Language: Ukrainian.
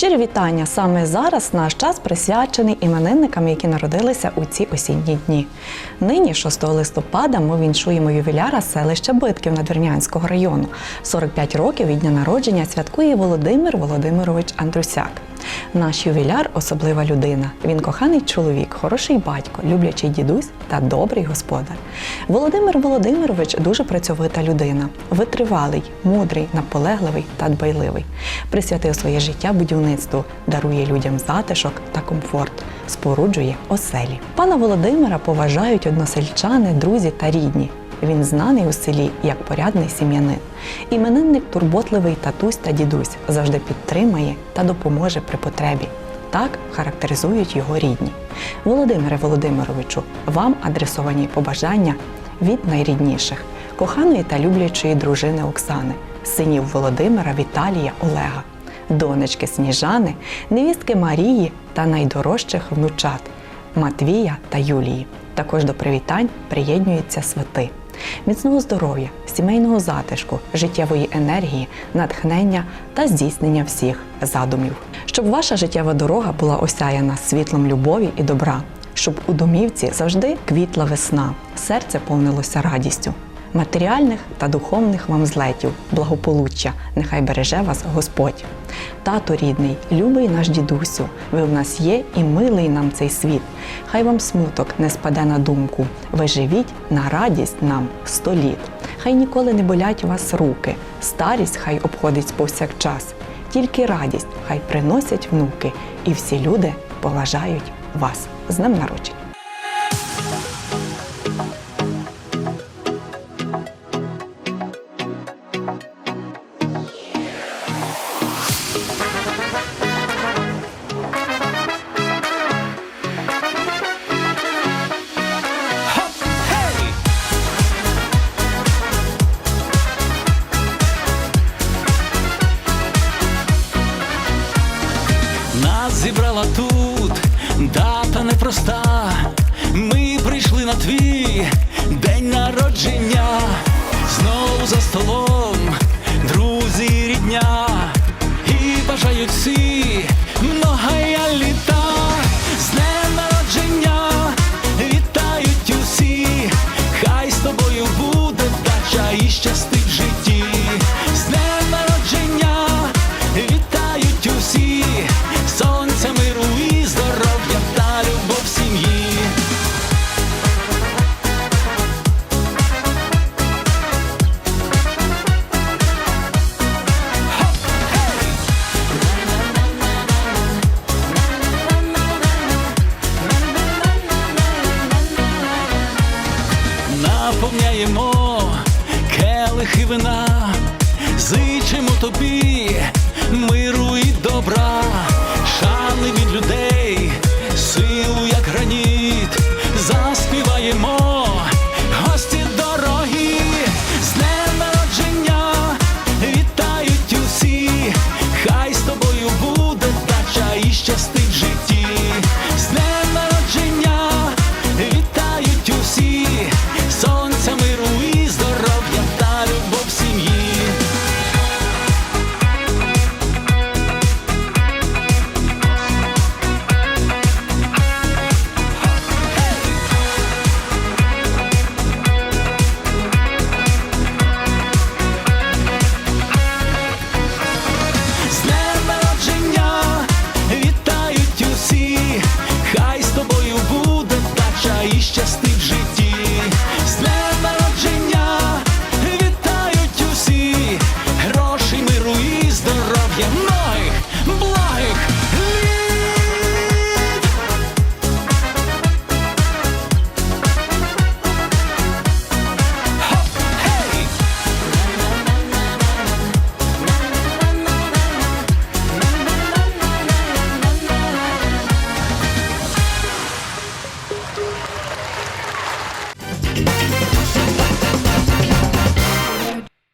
Щирі вітання! Саме зараз наш час присвячений іменинникам, які народилися у ці осінні дні. Нині, 6 листопада, ми віншуємо ювіляра селища Битків Надвірнянського району. 45 років від дня народження святкує Володимир Володимирович Андрусяк. Наш ювіляр особлива людина. Він коханий чоловік, хороший батько, люблячий дідусь та добрий господар. Володимир Володимирович дуже працьовита людина, витривалий, мудрий, наполегливий та дбайливий. Присвятив своє життя будівництву, дарує людям затишок та комфорт, споруджує оселі. Пана Володимира поважають односельчани, друзі та рідні. Він знаний у селі як порядний сім'янин. Іменинник турботливий татусь та дідусь завжди підтримає та допоможе при потребі. Так характеризують його рідні. Володимире Володимировичу, вам адресовані побажання від найрідніших, коханої та люблячої дружини Оксани, синів Володимира, Віталія, Олега, донечки Сніжани, невістки Марії та найдорожчих внучат Матвія та Юлії. Також до привітань приєднуються свати. Міцного здоров'я, сімейного затишку, життєвої енергії, натхнення та здійснення всіх задумів. Щоб ваша життєва дорога була осяяна світлом любові і добра, щоб у домівці завжди квітла весна, серце повнилося радістю. Матеріальних та духовних вам злетів, благополуччя, нехай береже вас Господь. Тато рідний, любий наш дідусю, ви в нас є і милий нам цей світ. Хай вам смуток не спаде на думку. Ви живіть на радість нам сто літ. Хай ніколи не болять вас руки, старість хай обходить повсякчас. Тільки радість хай приносять внуки, і всі люди поважають вас з днем народження. Зібрала тут дата непроста. Ми прийшли на твій день народження. Знову за столом, друзі, рідня. І бажають всі многая літа. Щастить в житті. З днем вітають усі. наповняємо келихи вина, зичимо тобі миру і добра. щастить в житті.